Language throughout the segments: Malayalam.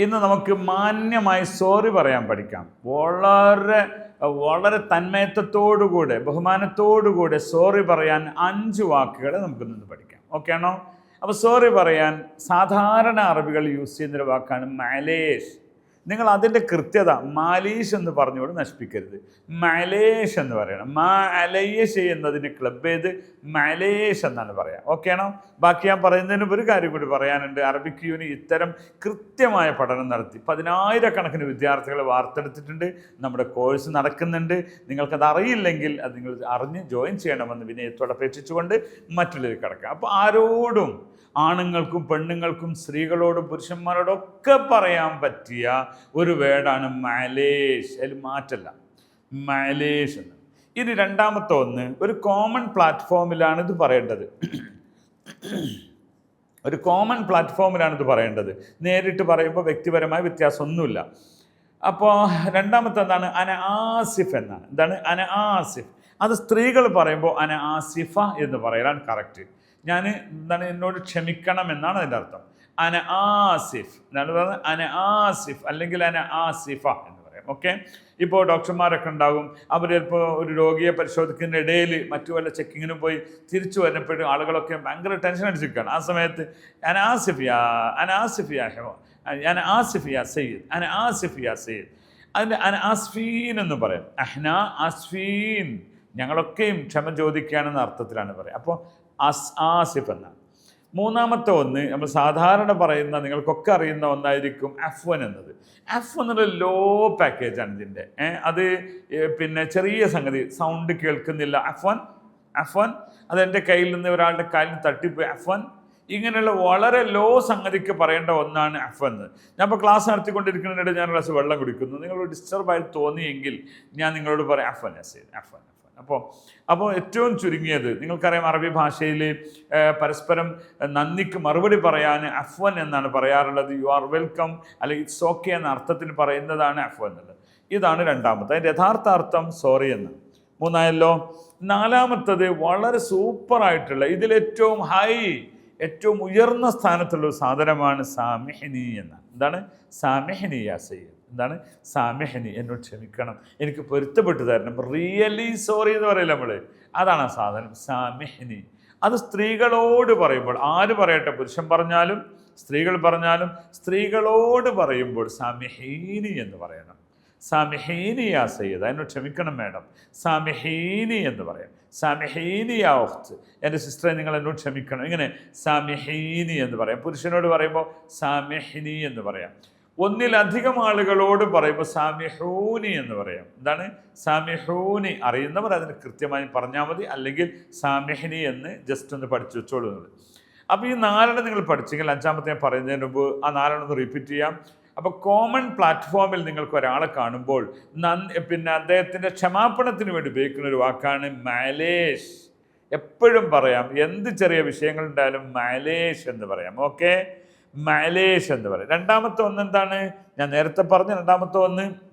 ഇന്ന് നമുക്ക് മാന്യമായി സോറി പറയാൻ പഠിക്കാം. വളരെ വളരെ തന്മയത്വത്തോടുകൂടെ ബഹുമാനത്തോടുകൂടെ സോറി പറയാൻ അഞ്ച് വാക്കുകൾ നമുക്ക് നിന്ന് പഠിക്കാം. ഓക്കെ ആണോ? അപ്പോൾ സോറി പറയാൻ സാധാരണ അറബികൾ യൂസ് ചെയ്യുന്നൊരു വാക്കാണ് മാലേഷ് നിങ്ങൾ അതിന്റെ കൃത്യത മാലീഷ് എന്ന് പറഞ്ഞുകൊണ്ട് നശിപ്പിക്കരുത്. മലേഷ് എന്ന് പറയണം. മാ അലയ്യഷ് എന്നതിന് ക്ലബ് ചെയ്ത് മലേഷ് എന്നാണ് പറയാം. ഓക്കെയാണോ ബാക്കി ഞാൻ പറയുന്നതിന് ഒരു കാര്യം കൂടി പറയാനുണ്ട്. അറബിക് യൂണി ഇത്തരം കൃത്യമായ പഠനം നടത്തി പതിനായിരക്കണക്കിന് വിദ്യാർത്ഥികളെ വാർത്തെടുത്തിട്ടുണ്ട്. നമ്മുടെ കോഴ്സ് നടക്കുന്നുണ്ട്. നിങ്ങൾക്കത് അറിയില്ലെങ്കിൽ അത് നിങ്ങൾ അറിഞ്ഞ് ജോയിൻ ചെയ്യണമെന്ന് വിനയത്തോടെ അപേക്ഷിച്ചുകൊണ്ട് മറ്റുള്ളവർ കിടക്കാം. അപ്പോൾ ആരോടും ആണുങ്ങൾക്കും പെണ്ണുങ്ങൾക്കും സ്ത്രീകളോടും പുരുഷന്മാരോടൊക്കെ പറയാൻ പറ്റിയ ഒരു വേർഡാണ് മാലേഷ്. അതിൽ മാറ്റല്ല. മാലേഷ് എന്ന്. ഇനി രണ്ടാമത്തെ ഒന്ന്. ഒരു കോമൺ പ്ലാറ്റ്ഫോമിലാണ് ഇത് പറയേണ്ടത്. ഒരു കോമൺ പ്ലാറ്റ്ഫോമിലാണ് ഇത് പറയേണ്ടത്. നേരിട്ട് പറയുമ്പോൾ വ്യക്തിപരമായ വ്യത്യാസമൊന്നുമില്ല. അപ്പോൾ രണ്ടാമത്തെ എന്താണ്? അന ആസിഫ് എന്നാണ്. എന്താണ്? അന ആസിഫ്. അത് സ്ത്രീകൾ പറയുമ്പോൾ അന ആസിഫ എന്ന് പറയലാണ് കറക്റ്റ് ഞാൻ എന്താണ് എന്നോട് ക്ഷമിക്കണം എന്നാണ് അതിന്റെ അർത്ഥം. അന ആസിഫ് എന്നാണ് പറയുന്നത് അന ആസിഫ് അല്ലെങ്കിൽ അന ആസിഫ എന്ന് പറയാം. ഓക്കെ ഇപ്പോൾ ഡോക്ടർമാരൊക്കെ ഉണ്ടാകും. അവർ ചിലപ്പോൾ ഒരു രോഗിയെ പരിശോധിക്കുന്ന ഇടയിൽ മറ്റു വല്ല ചെക്കിങ്ങിനും പോയി തിരിച്ചു വരുമ്പോഴും ആളുകളൊക്കെ ഭയങ്കര ടെൻഷൻ അടിച്ചിരിക്കുകയാണ്. ആ സമയത്ത് അന ആസിഫ് യാ അന ആസിഫ് യാ അന ആസിഫ് യാ സയ്യിദ് അന ആസിഫ് യാ സയ്യിദ്. അതിന്റെ അന ആസ്ഫീൻ എന്ന് പറയാം. അഹ്ന ആസ്ഫീൻ. ഞങ്ങളൊക്കെയും ക്ഷമ ചോദിക്കുകയാണെന്ന അർത്ഥത്തിലാണ് പറയുക. അപ്പോൾ അസ് ആസിഫ് എന്നാണ് മൂന്നാമത്തെ ഒന്ന് നമ്മൾ സാധാരണ പറയുന്ന നിങ്ങൾക്കൊക്കെ അറിയുന്ന ഒന്നായിരിക്കും എഫ് വൺ എന്നത് എഫ് എന്നുള്ള ലോ പാക്കേജാണ് ഇതിന്റെ. അത് പിന്നെ ചെറിയ സംഗതി സൗണ്ട് കേൾക്കുന്നില്ല. എഫ് വൺ എഫ് വൺ അത് എന്റെ കയ്യിൽ നിന്ന് ഒരാളുടെ കാലിൽ തട്ടിപ്പോയി. എഫ് വൺ ഇങ്ങനെയുള്ള വളരെ ലോ സംഗതിക്ക് പറയേണ്ട ഒന്നാണ് എഫ് എന്ന്. ഞാൻ ഇപ്പോൾ ക്ലാസ് നടത്തിക്കൊണ്ടിരിക്കുന്നതിനിടെ ഞാൻ ഒരു വെള്ളം കുടിക്കുന്നു. നിങ്ങൾ ഡിസ്റ്റർബായി തോന്നിയെങ്കിൽ ഞാൻ നിങ്ങളോട് പറയാം F N S F one അപ്പോൾ അപ്പോൾ ഏറ്റവും ചുരുങ്ങിയത് നിങ്ങൾക്കറിയാം അറബി ഭാഷയിൽ പരസ്പരം നന്ദിക്ക് മറുപടി പറയാൻ അഫ്വൻ എന്നാണ് പറയാറുള്ളത്. യു ആർ വെൽക്കം അല്ലെങ്കിൽ ഇറ്റ്സ് ഓക്കെ എന്ന അർത്ഥത്തിൽ പറയുന്നതാണ് അഫ്വൻ എന്നുള്ളത് ഇതാണ് രണ്ടാമത്തെ. അതിന്റെ യഥാർത്ഥ അർത്ഥം സോറി എന്ന് മൂന്നായല്ലോ നാലാമത്തത് വളരെ സൂപ്പറായിട്ടുള്ള ഇതിലേറ്റവും ഹൈ ഏറ്റവും ഉയർന്ന സ്ഥാനത്തുള്ള ഒരു സാധനമാണ് സാമിഹിനി എന്നാണ്. എന്താണ്? സാമിഹിനി സയ്യിദ്. എന്താണ്? സാമ്യഹനി എന്നോട് ക്ഷമിക്കണം. എനിക്ക് പൊരുത്തപ്പെട്ടു തരണം. റിയലി സോറി എന്ന് പറയില്ല നമ്മൾ അതാണ് ആ സാധനം സാമ്യഹനി അത് സ്ത്രീകളോട് പറയുമ്പോൾ ആര് പറയട്ടെ? പുരുഷൻ പറഞ്ഞാലും സ്ത്രീകൾ പറഞ്ഞാലും സ്ത്രീകളോട് പറയുമ്പോൾ സാമ്യഹീനി എന്ന് പറയണം. സാമ്യഹീനിയാ സയ്യദ് എന്നോട് ക്ഷമിക്കണം മാഡം. സാമിഹീനി എന്ന് പറയാം സാമ്യഹീനിയാ ഒഹ്ത്ത് എന്റെ സിസ്റ്ററെ നിങ്ങൾ എന്നോട് ക്ഷമിക്കണം. ഇങ്ങനെ സാമിഹീനി എന്ന് പറയാം. പുരുഷനോട് പറയുമ്പോൾ സാമിഹിനി എന്ന് പറയാം. ഒന്നിലധികം ആളുകളോട് പറയുമ്പോൾ സാമിഹൂനി എന്ന് പറയാം. എന്താണ്? സാമിഹൂനി അറിയുന്നവർ അതിന് കൃത്യമായി പറഞ്ഞാൽ മതി. അല്ലെങ്കിൽ സാമിഹിനി എന്ന് ജസ്റ്റ് ഒന്ന് പഠിച്ചു വെച്ചോളൂ നിങ്ങൾ. അപ്പോൾ ഈ നാലെണ്ണം നിങ്ങൾ പഠിച്ചെങ്കിൽ അഞ്ചാമത്തെ ഞാൻ പറയുന്നതിന് മുമ്പ് ആ നാലെണ്ണം ഒന്ന് റിപ്പീറ്റ് ചെയ്യാം. അപ്പോൾ കോമൺ പ്ലാറ്റ്ഫോമിൽ നിങ്ങൾക്ക് ഒരാളെ കാണുമ്പോൾ നന്ദി പിന്നെ അദ്ദേഹത്തിന്റെ ക്ഷമാപണത്തിന് വേണ്ടി ഉപയോഗിക്കുന്ന ഒരു വാക്കാണ് മാലേഷ്. എപ്പോഴും പറയാം. എന്ത് ചെറിയ വിഷയങ്ങളുണ്ടായാലും മാലേഷ് എന്ന് പറയാം. ഓക്കെ? മാലേഷ് എന്ന് പറയും. രണ്ടാമത്തെ ഒന്ന് എന്താണ്? ഞാൻ നേരത്തെ പറഞ്ഞ രണ്ടാമത്തെ ഒന്ന്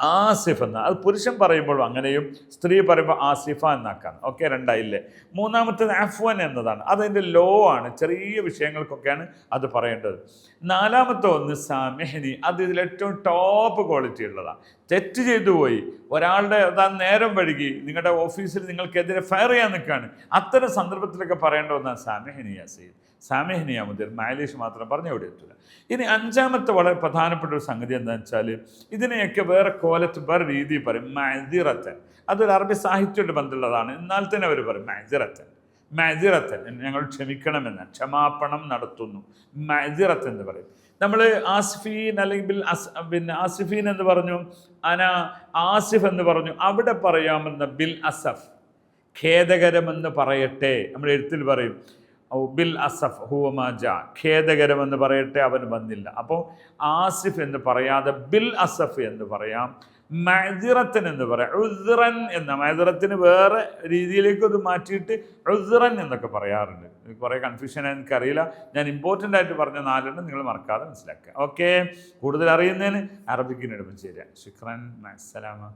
ആസിഫ് എന്ന അത് പുരുഷൻ പറയുമ്പോൾ അങ്ങനെയും സ്ത്രീ പറയുമ്പോൾ ആസിഫ എന്നാക്കാണ്. ഓക്കെ രണ്ടായില്ലേ? മൂന്നാമത്തേത് അഫ്വൻ എന്നതാണ്. അതതിന്റെ ലോ ആണ്. ചെറിയ വിഷയങ്ങൾക്കൊക്കെയാണ് അത് പറയേണ്ടത്. നാലാമത്തെ ഒന്ന് സാമിഹിനി. അത് ഇതിൽ ഏറ്റവും ടോപ്പ് ക്വാളിറ്റി ഉള്ളതാണ്. തെറ്റ് ചെയ്തു പോയി. ഒരാളുടെ അതാ നേരം വഴുകി നിങ്ങളുടെ ഓഫീസിൽ നിങ്ങൾക്കെതിരെ ഫയർ ചെയ്യാൻ നിൽക്കുകയാണ്. അത്തരം സന്ദർഭത്തിലൊക്കെ പറയേണ്ട ഒന്നാണ് സാമിഹിനിയ സീദ് സാമിഹിനിയ മുതിർ മാലേഷ് മാത്രം പറഞ്ഞു എവിടെ എത്തില്ല ഇനി അഞ്ചാമത്തെ വളരെ പ്രധാനപ്പെട്ട ഒരു സംഗതി എന്താണെന്ന് വെച്ചാൽ ഇതിനെയൊക്കെ വേറെ കോലത്ത് വേറെ രീതിയിൽ പറയും മൈദിറത്തൻ അതൊരു അറബി സാഹിത്യമായിട്ട് ബന്ധമുള്ളതാണ്. എന്നാൽ തന്നെ അവർ പറയും മൈദിറത്തൻ മൈദിറത്തൻ ഞങ്ങൾ ക്ഷമിക്കണമെന്ന് ക്ഷമാപണം നടത്തുന്നു. മൈദിറത്ത് എന്ന് പറയും. നമ്മൾ ആസിഫീൻ അല്ലെങ്കിൽ അസ് പിന്നെ ആസിഫീൻ എന്ന് പറഞ്ഞു അന ആസിഫ് എന്ന് പറഞ്ഞു അവിടെ പറയാമെന്ന ബിൽ അസഫ് ഖേദകരമെന്ന് പറയട്ടെ. നമ്മൾ എഴുത്തിൽ പറയും ബിൽ അസഫ് ഹുവമാജ ഖേദകരമെന്ന് പറയട്ടെ അവൻ വന്നില്ല. അപ്പോൾ ആസിഫ് എന്ന് പറയാതെ ബിൽ അസഫ് എന്ന് പറയാം മൈദിറത്തൻ എന്ന് പറയാം. ഉസ്റൻ എന്ന മൈദിറത്തിന് വേറെ രീതിയിലേക്ക് അത് മാറ്റിയിട്ട് ഉസ്റൻ എന്നൊക്കെ പറയാറുണ്ട്. കുറേ കൺഫ്യൂഷൻ എനിക്കറിയില്ല. ഞാൻ ഇമ്പോർട്ടന്റ് ആയിട്ട് പറഞ്ഞ നാലെണ്ണം നിങ്ങൾ മറക്കാതെ മനസ്സിലാക്കുക. ഓക്കെ കൂടുതൽ അറിയുന്നതിന് അറബിക്കിനെടുപ്പം ചേരുക. ശുക്രൻ അസ്സലാമ